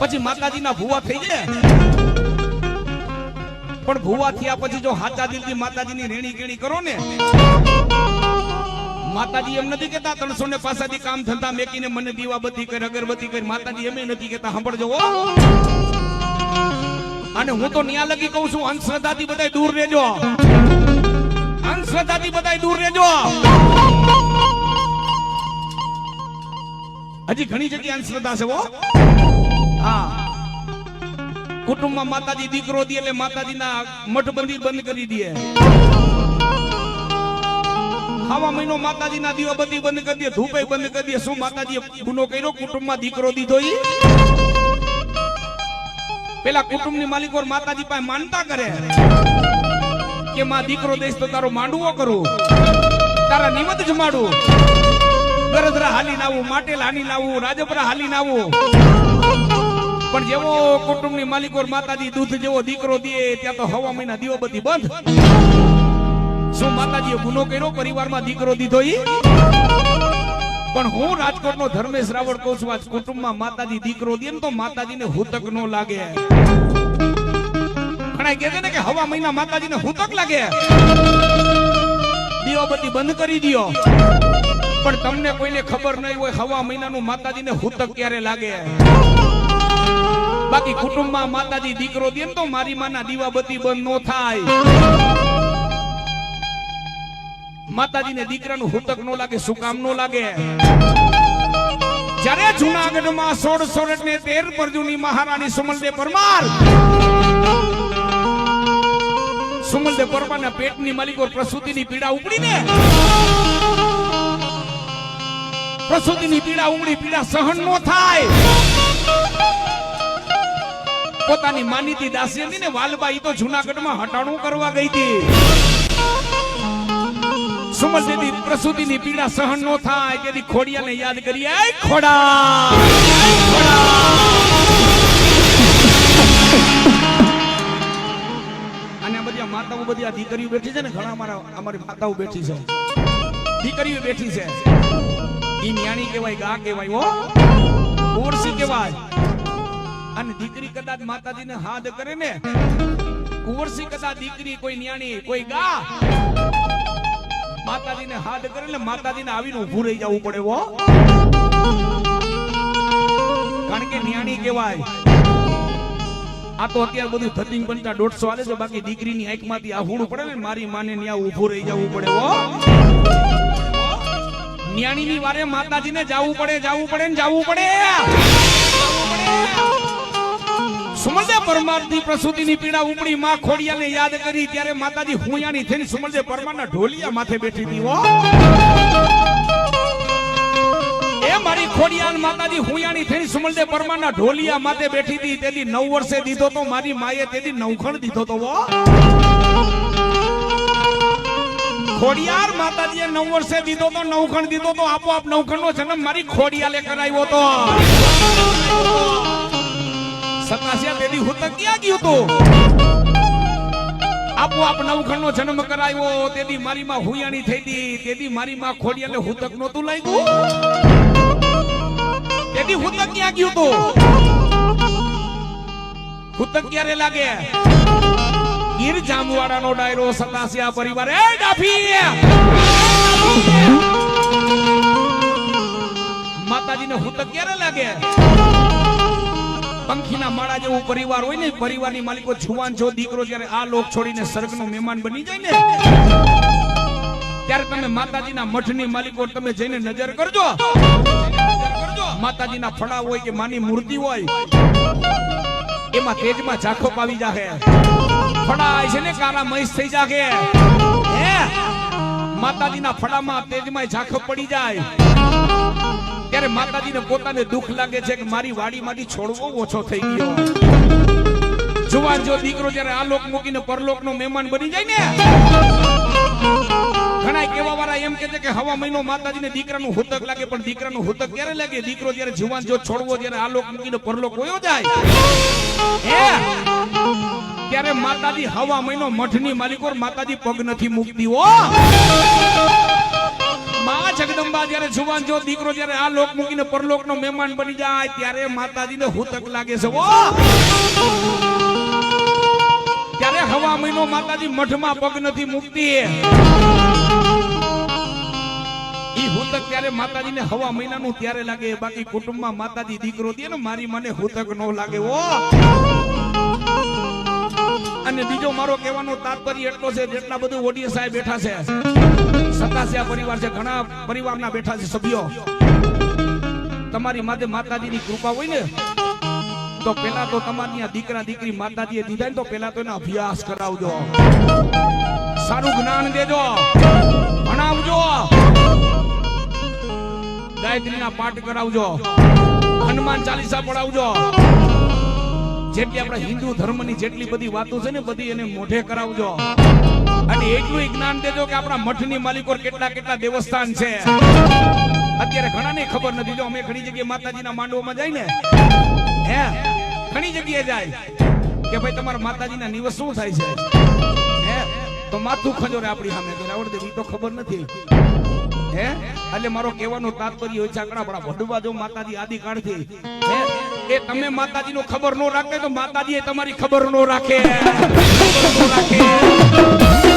પછી માતાજીના ભૂવા થઈ જાય પણ ભૂવા થયા પછી જો હાચા દિલથી માતાજીની રેણી કેણી કરો ને, માતાજી એમ નથી કેતા ત્રણસો ને પાસાથી કામ ધંધા મેકીને મને દીવાબત્તી કરી, અગરબત્તી કરી. માતાજી એમ નથી કેતા સાંભળજો અને હું તો ન્યા લગી કહું છું, અંધશ્રદ્ધાથી બધાય દૂર રહેજો. અંધશ્રદ્ધાથી બધાય દૂર રહેજો. હજી ઘણી જગ્યાએ અંધશ્રદ્ધા છે હો. કુટુંબમાં માતાજી દીકરો દે એટલે માતાજીના મઠ મંદિર બંધ કરી દે. આવા મહિનો માતાજીના દીવાબત્તી બંધ કરી દે, ધૂપે બંધ કરી દે. શું માતાજીએ ગુનો કર્યો? કુટુંબમાં દીકરો દીધો ઈ? પેલા કુટુંબની માલિકો માતાજી પાસે માનતા કરે કે માં દીકરો દઈશ તો તારો માંડવો કરું. તારા નિમત જમાડું ગરદરા હાલી લાવું માટેલ હાલી લાવું રાજપરા હાલી આવું. પણ જેવો કુટુંબની માલિકો માતાજી દૂધ જેવો દીકરો દે, ત્યાં તો હવા મહિના દીવો બધી. બંધ શું માતાજીએ ગુનો કર્યો? પરિવારમાં દીકરો દીધો પણ હું રાજકોટનો ધર્મેશ રાવળ કહું છું, આજ કુટુંબમાં માતાજી દીકરો દે ને તો માતાજીને હુતક નો લાગે. ઘણા કહે છે ને કે હવા મહિના માતાજીને હુતક લાગે. દીવાબત્તી બંધ કરી દ્યો. પણ તમને કોઈને ખબર નહીં હોય, હવા મહિનાનું માતાજીને હુતક ક્યારે લાગે? બાકી કુટુંબમાં માતાજી દીકરો દે તો મારી માના દીવાબત્તી બંધ નો થાય. માતાજીને દીકરાનું હુતક નો લાગે શું કામ નો લાગે. જ્યારે જુનાગઢમાં સોળ સોરઠ ને તેર પરજુની મહારાણી સુમલદે પરમાર. સુમલદેવ પરમારના પેટની માલિકો પ્રસૂતિની પીડા ઉપડીને, પ્રસૂતિની પીડા ઉમડી પીડા સહન નો થાય. પોતાની માનીતી દાસી હતી ને વાલબા ઈ તો જુનાગઢમાં હટાણું કરવા ગઈ હતી. સુમલ દેવી પ્રસૂતિની પીડા સહન નો થાય તેથી ખોડિયાને યાદ કરીએ. ખોડા! અને બધી માતાઓ બધી દીકરીઓ બેઠી છે ને, ઘણા અમારા અમારી માતાઓ બેઠી છે. દીકરીઓ બેઠી છે. ઈ ન્યાણી કહેવાય, ગા કહેવાય, હો. ઓરસી કહેવાય. અને દીકરી કદાચ માતાજીને હાથ કરે ને, કુંવરસી કદાચ દીકરી કોઈ ન્યાણી, કોઈ ગા, માતાજીને હાથ કરે ને માતાજીને આવીને ઊભું રહી જવું પડે હો. કારણ કે ન્યાણી કહેવાય. આ તો અત્યારે બધું થતી બનતા દોઢસો આલે છે, બાકી દીકરીની આંખમાંથી આ હુડું પડે ને, મારી માને ન્યા ઊભું રહી જવું પડે હો. ન્યાણીની વારે માતાજીને જવું પડે, જાવું પડે ને જાવું પડે. સુમલદેવ પરમારથી પ્રસૂતિની પીડા ઉપડી માં ખોડિયાને યાદ કરી ત્યારે માતાજી હુંયાની થઈને સુમલદેવ પરમારના ઢોલિયા માથે બેઠી હતી એ મારી ખોડિયાન માતાજી હુંયાની થઈને સુમલદેવ પરમારના ઢોલિયા માથે બેઠી હતી, તેથી નવ વર્ષે દીધો તો મારી માએ તેથી નવખણ દીધો તો વો ખોડિયાર માતાજીએ નવ વર્ષે દીધો તો નવખણ દીધો તો આપોઆપ નવખણ નો જન્મ મારી ખોડિયાલે કરાવ્યો તો. સતાસિયા હું હુતક ક્યાં ગયું તું? આપોઆપ નવખંડ નો જન્મ કરાવ્યો, તેદી મારી માં હુયાણી થઈ હતી તેદી મારી માં ખોડિયાલે હુતક નહોતું લાગ્યું? તેદી હુતક ક્યાં ગયું તું? હુતક ક્યારે લાગે? ગીર જામવાડાનો ડાયરો સતાસિયા પરિવાર. એ ડાફી! માતાજીને હુતક ક્યારે લાગે? પંખીના માળા જેવું પરિવાર હોય ને, પરિવારની માલિકો છુવાન છો દીકરો જ્યારે આ લોક છોડીને સ્વર્ગનો મહેમાન બની જાય ને, ત્યારે તમે માતાજીના મઠની માલિકો તમે જઈને નજર કરજો. માતાજીના ફળા હોય કે માની મૂર્તિ હોય, એમાં તેજમાં ઝાંખો પાવી જાહે. ફળા છે ને કાળા મહીસ થઈ જાગે હે? માતાજીના ફળામાં તેજમાં ઝાંખો પડી જાય. ત્યારે માતાજીને પોતાને દુઃખ લાગે છે કે મારી વાડીમાંથી છોડવો ઓછો થઈ ગયો. જુવાન જો દીકરો જ્યારે આ લોક મૂકીને પરલોકનો મહેમાન બની જાય ને, ઘણા કેવા વાળા એમ કે છે કે હવા મહિનો માતાજીને દીકરાનું હુતક લાગે, પણ દીકરાનું હુતક ક્યારે લાગે? દીકરો જ્યારે જુવાન જો છોડવો, જ્યારે આ લોક મૂકીને પરલોક હોયો જાય. ત્યારે માતાજી હવા મહિનો મઠની માલિકો માતાજી પગ નથી મૂકતી, હો. માં જગદંબા જ્યારે જુવાન જો દીકરો જ્યારે આ લોક મૂકીને પરલોકનો મહેમાન બની જાય, ત્યારે માતાજીને હુતક લાગે છે. ત્યારે હવા મહિનો માતાજી મઠમાં પગ નથી મૂકતી. હુતક ત્યારે માતાજીને હવા મહિનાનું ત્યારે લાગે. બાકી કુટુંબમાં માતાજી દીકરો દે ને, મારી મને હુતક નો લાગે. ઓ! અને બીજો મારો કહેવાનો તાત્પર્ય એટલો છે જેટલા બધું ઓડિયન્સ સાહેબ બેઠા છે. સતાસિયા પરિવાર છે, ઘણા પરિવારના બેઠા છે સભ્યો. તમારી માથે માતાજીની કૃપા હોય ને, તો પેલા તો તમારી દીકરા દીકરી માતાજીએ દીધા ને તો પેલા તો એનો અભ્યાસ કરાવજો. સારું જ્ઞાન દેજો. ભણાવજો. ગાયત્રીના પાઠ કરાવજો. હનુમાન ચાલીસા પડાવજો. જેટલી આપણા હિન્દુ ધર્મની જેટલી બધી વાતો છે ને બધી એને મોઢે કરાવજો. અને એટલું જ્ઞાન દેજો કે આપણા મઠની માલિકો કેટલા કેટલા દેવસ્થાન છે. અત્યારે ઘણાને ખબર નથી. જો અમે ઘણી જગ્યાએ માતાજીના માંડવામાં જાય ને, હે, ઘણી જગ્યાએ જાય કે ભાઈ તમારા માતાજીના નિવસ શું થાય છે? હે, તો માથું ખજો રે આપણી સામે. તો આવડે તો ખબર નથી. હે, એટલે મારો કહેવાનો તાત્પર્ય હોય છે આકડા બડા વડવા જો માતાજી આદિકાળથી. હે એ તમે માતાજીનો ખબર નો રાખે તો માતાજી એ તમારી ખબર નો રાખે. ખબર નો રાખે.